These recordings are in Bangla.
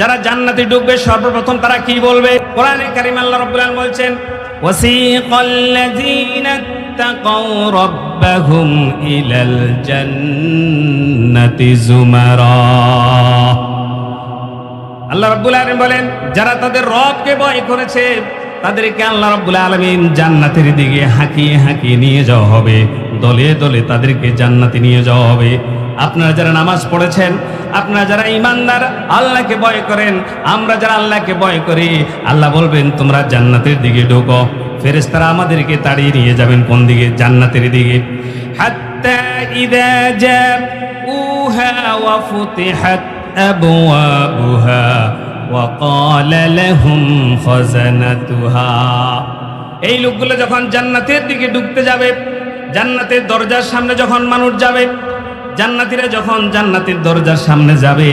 যারা জান্নাতে ঢুকবে সর্বপ্রথম তারা কি বলবে? কোরআনে কারিম আল্লাহ রাব্বুল আলামিন বলছেন ওয়াসিকাল লাযিনা তাকাউ রাব্বাহুম ইলাল জান্নাতি জুমারা আল্লাহ রাব্বুল আলামিন বলেন, যারা তাদের রবকে ভয় করেছে, তাদেরকে আল্লাহ রাব্বুল আলামিন জান্নাতের দিকে হাঁকিয়ে হাঁকিয়ে নিয়ে যাওয়া হবে। দলে দলে তাদেরকে জান্নাতে নিয়ে যাওয়া হবে। আপনারা যারা নামাজ পড়েছেন, আপনারা যারা ইমানদার আল্লাহকে ভয় করেন, আমরা যারা আল্লাহকে ভয় করি, আল্লাহ বলবেন, তোমরা জান্নাতের দিকে ঢোকো। ফেরেস্তারা আমাদেরকে তাড়িয়ে নিয়ে যাবেন কোন দিকে? জান্নাতের দিকে। এই লোকগুলো যখন জান্নাতের দিকে ঢুকতে যাবে, জান্নাতের দরজার সামনে যখন মানুষ যাবে জান্নাতিরা যখন জান্নাতের দরজার সামনে যাবে,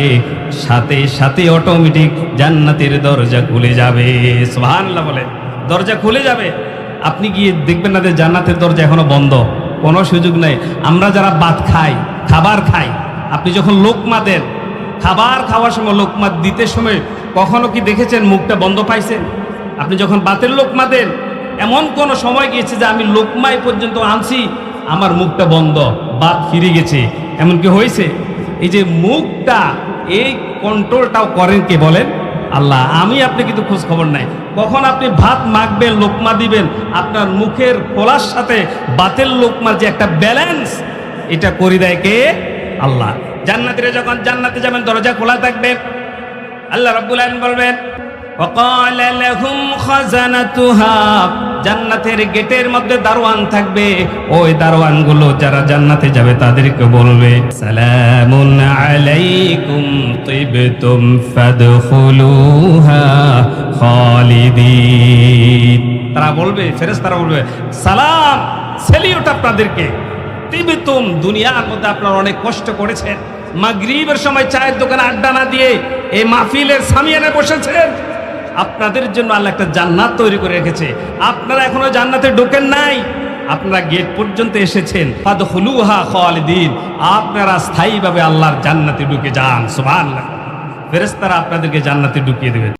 সাথে সাথে অটোমেটিক জান্নাতের দরজা খুলে যাবে। সুবহানাল্লাহ বলে দরজা খুলে যাবে। আপনি গিয়ে দেখবেন না যে জান্নাতের দরজা এখনও বন্ধ। কোনো সুযোগ নেই। আমরা যারা ভাত খাই, খাবার খাই, আপনি যখন লোকমা দেন, খাবার খাওয়ার সময় লোকমা দিতে সময় কখনো কি দেখেছেন মুখটা বন্ধ পাইছেন আপনি যখন বাতের লোকমা দেন, এমন কোন সময় গিয়েছে যে আমি লোকমাই পর্যন্ত আনছি, আমার মুখটা বন্ধ বাত ফিরে গেছে। এমন কি হয়েছে এই যে মুখটা এই কন্ট্রোলটাও করেন কে বলেন আল্লাহ আমি আপনি কিন্তু খোঁজ খবর নাই কখন আপনি ভাত মাখবেন লোকমা দিবেন আপনার মুখের খোলার সাথে বাতের লোকমার যে একটা ব্যালেন্স এটা করে দেয় কে আল্লাহ জান্নাতিরা যখন জান্নাতে যাবেন দরজা খোলা থাকবে আল্লাহ রাব্বুল আলামিন বলবেন وقال لهم خزنتها জান্নাতের গেটের মধ্যে দারোয়ান থাকবে। ওই দারোয়ানগুলো যারা জান্নাতে যাবে তাদেরকে বলবে, সালামুন আলাইকুম তিবতুম ফাদখুলুহা খালিদিন। তারা বলবে বলবে, সালাম, সেলিউট আপনাদেরকে। তিবিতুম দুনিয়ার মধ্যে আপনারা অনেক কষ্ট করেছেন। মাগরিবের সময় চায়ের দোকানে আড্ডা না দিয়ে এই মাহফিলের সামিয়ানে বসেছেন। আপনাদের জন্য আল্লাহ একটা জান্নাত তৈরি করে রেখেছে। আপনারা এখনও জান্নাতে ঢোকেন নাই। আপনারা গেট পর্যন্ত এসেছেন। ফাদখুলুহা খালিদিন। আপনারা স্থায়ীভাবে আল্লাহর জান্নাতে ঢুকে যান। সুবহানাল্লাহ। ফেরেশতারা আপনাদেরকে জান্নাতে ঢুকিয়ে দেবেন